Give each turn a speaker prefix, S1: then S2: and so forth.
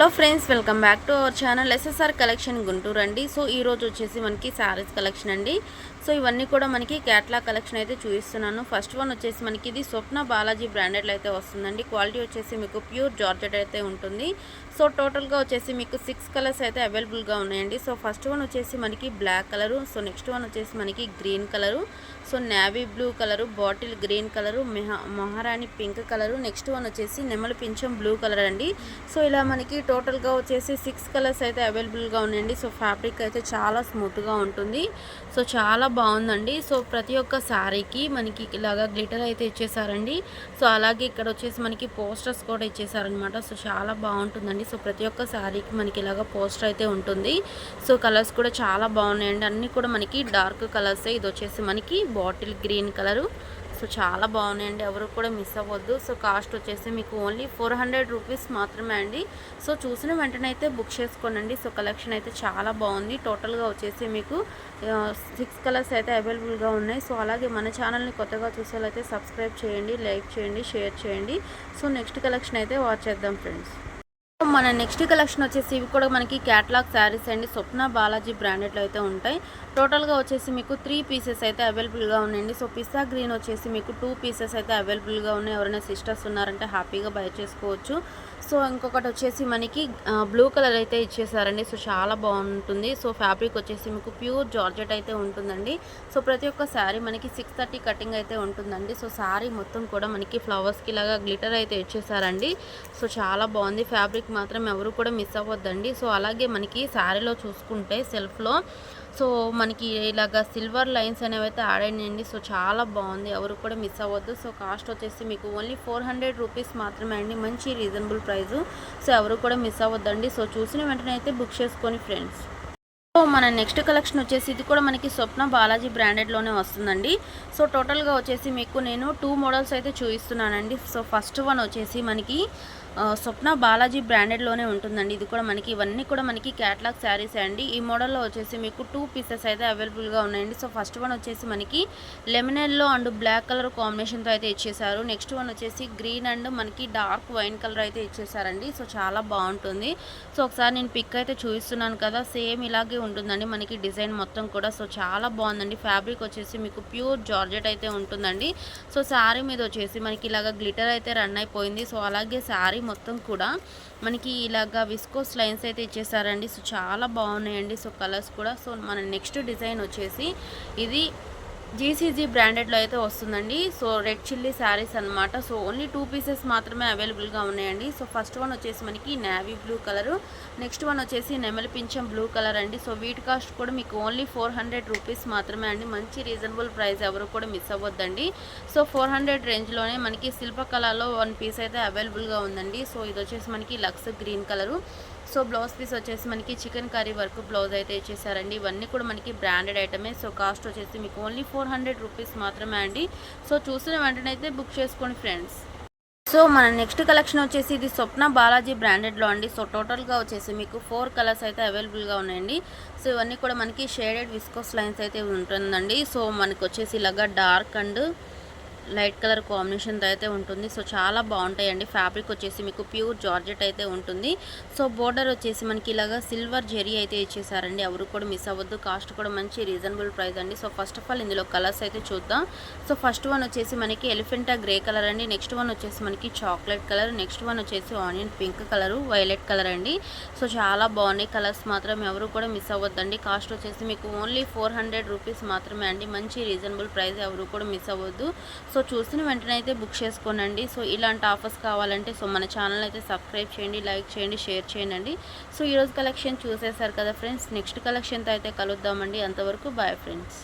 S1: Hello friends welcome back to our channel SSR collection Guntur అండి. So ఈ రోజు వచ్చేసి మనకి శారీస్ కలెక్షన్ అండి. సో ఇవన్నీ కూడా మనకి క్యాట్లాగ్ కలెక్షన్ అయితే చూపిస్తున్నాను. ఫస్ట్ వన్ వచ్చేసి మనకి ఇది స్వప్న బాలాజీ బ్రాండెడ్లో అయితే వస్తుందండి. క్వాలిటీ వచ్చేసి మీకు ప్యూర్ జార్జెట్ అయితే ఉంటుంది. సో టోటల్గా వచ్చేసి మీకు సిక్స్ కలర్స్ అయితే అవైలబుల్గా ఉన్నాయండి. సో ఫస్ట్ వన్ వచ్చేసి మనకి black colour so next one వచ్చేసి మనకి green colour so navy blue colour bottle green colour మెహా Maharani pink colour next one వచ్చేసి నెమలి పింఛం బ్లూ కలర్ అండి. సో ఇలా మనకి టోటల్గా వచ్చేసి సిక్స్ కలర్స్ అయితే అవైలబుల్గా ఉన్నాయండి. సో ఫ్యాబ్రిక్ అయితే చాలా స్మూత్గా ఉంటుంది. సో చాలా బాగుందండి. సో ప్రతి ఒక్క శారీకి మనకి ఇలాగా గ్లిటర్ అయితే ఇచ్చేసారండి. సో అలాగే ఇక్కడ వచ్చేసి మనకి పోస్టర్స్ కూడా ఇచ్చేసారనమాట. సో చాలా బాగుంటుందండి. సో ప్రతి ఒక్క శారీకి మనకి ఇలాగ పోస్టర్ అయితే ఉంటుంది. సో కలర్స్ కూడా చాలా బాగున్నాయండి. అన్నీ కూడా మనకి డార్క్ కలర్స్. ఇది వచ్చేసి మనకి బాటిల్ గ్రీన్ కలరు. సో చాలా బాగున్నాయండి. ఎవరు కూడా మిస్ అవ్వద్దు. సో కాస్ట్ వచ్చేసి మీకు ఓన్లీ ఫోర్ హండ్రెడ్ రూపీస్ మాత్రమే అండి. సో చూసిన వెంటనే అయితే బుక్ చేసుకోనండి. సో కలెక్షన్ అయితే చాలా బాగుంది. టోటల్గా వచ్చేసి మీకు సిక్స్ కలర్స్ అయితే అవైలబుల్గా ఉన్నాయి. సో అలాగే మన ఛానల్ని కొత్తగా చూసేలైతే సబ్స్క్రైబ్ చేయండి లైక్ చేయండి షేర్ చేయండి. సో నెక్స్ట్ కలెక్షన్ అయితే వాచ్ చేద్దాం ఫ్రెండ్స్. మన నెక్స్ట్ కలెక్షన్ వచ్చేసి ఇవి కూడా మనకి క్యాట్లాగ్ శారీస్ అండి. స్వప్న బాలాజీ బ్రాండెడ్లో అయితే ఉంటాయి. టోటల్గా వచ్చేసి మీకు త్రీ పీసెస్ అయితే అవైలబుల్గా ఉన్నాయండి. సో పిస్తా గ్రీన్ వచ్చేసి మీకు టూ పీసెస్ అయితే అవైలబుల్గా ఉన్నాయి. ఎవరైనా సిస్టర్స్ ఉన్నారంటే హ్యాపీగా బై చేసుకోవచ్చు. సో ఇంకొకటి వచ్చేసి మనకి బ్లూ కలర్ అయితే ఇచ్చేసారండి. సో చాలా బాగుంటుంది. సో ఫ్యాబ్రిక్ వచ్చేసి మీకు ప్యూర్ జార్జెట్ అయితే ఉంటుందండి. సో ప్రతి ఒక్క శారీ మనకి సిక్స్ థర్టీ కటింగ్ అయితే ఉంటుందండి. సో శారీ మొత్తం కూడా మనకి ఫ్లవర్స్కి ఇలాగా గ్లిటర్ అయితే ఇచ్చేసారండి. సో చాలా బాగుంది. ఫ్యాబ్రిక్ మాత్రం ఎవరు కూడా మిస్ అవ్వద్దండి. సో అలాగే మనకి శారీలో చూసుకుంటే సెల్ఫ్లో సో మనకి ఇలాగ సిల్వర్ లైన్స్ అనేవి అయితే యాడ్ అయినాయండి. సో చాలా బాగుంది. ఎవరు కూడా మిస్ అవ్వద్దు. సో కాస్ట్ వచ్చేసి మీకు ఓన్లీ ఫోర్ హండ్రెడ్ రూపీస్ మాత్రమే అండి. మంచి రీజనబుల్ ప్రైస్ సో ఎవరు కూడా మిస్ అవ్వద్దండి. సో చూసిన వెంటనే అయితే బుక్ చేసుకొని ఫ్రెండ్స్. సో మన నెక్స్ట్ కలెక్షన్ వచ్చేసి ఇది కూడా మనకి స్వప్న బాలాజీ బ్రాండెడ్లోనే వస్తుందండి. సో టోటల్గా వచ్చేసి మీకు నేను టూ మోడల్స్ అయితే చూపిస్తున్నానండి. సో ఫస్ట్ వన్ వచ్చేసి మనకి స్వప్న బాలాజీ బ్రాండెడ్లోనే ఉంటుందండి. ఇది కూడా మనకి ఇవన్నీ కూడా మనకి క్యాట్లాగ్ శారీస్ అండి. ఈ మోడల్లో వచ్చేసి మీకు టూ పీసెస్ అయితే అవైలబుల్గా ఉన్నాయండి. సో ఫస్ట్ వన్ వచ్చేసి మనకి లెమనెల్లో అండ్ బ్లాక్ కలర్ కాంబినేషన్తో అయితే ఇచ్చేసారు నెక్స్ట్ వన్ వచ్చేసి గ్రీన్ అండ్ మనకి డార్క్ వైన్ కలర్ అయితే ఇచ్చేసారండి సో చాలా బాగుంటుంది. సో ఒకసారి నేను పిక్ అయితే చూపిస్తున్నాను కదా. సేమ్ ఇలాగే ఉంటుందండి. మనకి డిజైన్ మొత్తం కూడా. సో చాలా బాగుందండి. ఫ్యాబ్రిక్ వచ్చేసి మీకు ప్యూర్ జార్జెట్ అయితే ఉంటుందండి. సో శారీ మీద వచ్చేసి మనకి ఇలాగ గ్లిటర్ అయితే రన్ అయిపోయింది. సో అలాగే శారీ మొత్తం కూడా మనకి ఇలాగ విస్కోస్ లైన్స్ అయితే ఇచ్చేసారండి. సో చాలా బాగున్నాయండి. సో కలర్స్ కూడా. సో మన నెక్స్ట్ డిజైన్ వచ్చేసి ఇది జీసీజీ బ్రాండెడ్లో అయితే వస్తుందండి. సో రెడ్ చిల్లీ శారీస్ అనమాట సో ఓన్లీ టూ పీసెస్ మాత్రమే అవైలబుల్గా ఉన్నాయండి. సో ఫస్ట్ వన్ వచ్చేసి మనకి navy blue colour next one వచ్చేసి నెమలి పింఛం బ్లూ కలర్ అండి. సో వీటి కాస్ట్ కూడా మీకు ఓన్లీ ఫోర్ హండ్రెడ్ రూపీస్ మాత్రమే అండి. మంచి రీజనబుల్ ప్రైస్ ఎవరు కూడా మిస్ అవ్వద్దండి. సో ఫోర్ హండ్రెడ్ రేంజ్లోనే మనకి శిల్పకళలో వన్ పీస్ అయితే అవైలబుల్గా ఉందండి. సో ఇది వచ్చేసి మనకి Lux green colour so blouse piece వచ్చేసి మనకి చికెన్ కర్రీ వర్క్ బ్లౌజ్ అయితే ఇచ్చేసారండి. ఇవన్నీ కూడా మనకి బ్రాండెడ్ ఐటమే సో కాస్ట్ వచ్చేసి మీకు ఓన్లీ ఫోర్ హండ్రెడ్ రూపీస్ మాత్రమే అండి. సో చూసిన వెంటనే అయితే బుక్ చేసుకోండి ఫ్రెండ్స్ సో మన నెక్స్ట్ కలెక్షన్ వచ్చేసి ఇది స్వప్న బాలాజీ బ్రాండెడ్లో అండి. సో టోటల్గా వచ్చేసి మీకు ఫోర్ కలర్స్ అయితే అవైలబుల్గా ఉన్నాయండి. సో ఇవన్నీ కూడా మనకి షేడెడ్ విస్కోస్ లైన్స్ అయితే ఉంటుందండి. సో మనకు వచ్చేసి ఇలాగా డార్క్ అండ్ లైట్ కలర్ కాంబినేషన్తో అయితే ఉంటుంది. సో చాలా బాగుంటాయండి. ఫ్యాబ్రిక్ వచ్చేసి మీకు ప్యూర్ జార్జెట్ అయితే ఉంటుంది. సో బోర్డర్ వచ్చేసి మనకి ఇలాగా సిల్వర్ జెరీ అయితే ఇచ్చేసారండి. ఎవరు కూడా మిస్ అవ్వద్దు. కాస్ట్ కూడా మంచి రీజనబుల్ ప్రైస్ అండి. సో ఫస్ట్ ఆఫ్ ఆల్ ఇందులో కలర్స్ అయితే చూద్దాం. సో ఫస్ట్ వన్ వచ్చేసి మనకి ఎలిఫెంటా గ్రే కలర్ అండి. నెక్స్ట్ వన్ వచ్చేసి మనకి చాక్లెట్ కలర్. నెక్స్ట్ వన్ వచ్చేసి onion pink colour violet colour అండి. సో చాలా బాగున్నాయి కలర్స్ మాత్రం. ఎవరు కూడా మిస్ అవ్వద్దండి. కాస్ట్ వచ్చేసి మీకు ఓన్లీ ఫోర్ హండ్రెడ్ రూపీస్ మాత్రమే అండి. మంచి రీజనబుల్ ప్రైస్. ఎవరు కూడా మిస్ అవ్వద్దు. సో సో చూసిన వెంటనే అయితే బుక్ చేసుకోనండి. సో ఇలాంటి ఆఫర్స్ కావాలంటే సో మన ఛానల్ అయితే సబ్స్క్రైబ్ చేయండి లైక్ చేయండి షేర్ చేయండి సో ఈరోజు కలెక్షన్ చూసేసారు కదా ఫ్రెండ్స్ నెక్స్ట్ కలెక్షన్తో అయితే కలుద్దామండి. అంతవరకు బాయ్ ఫ్రెండ్స్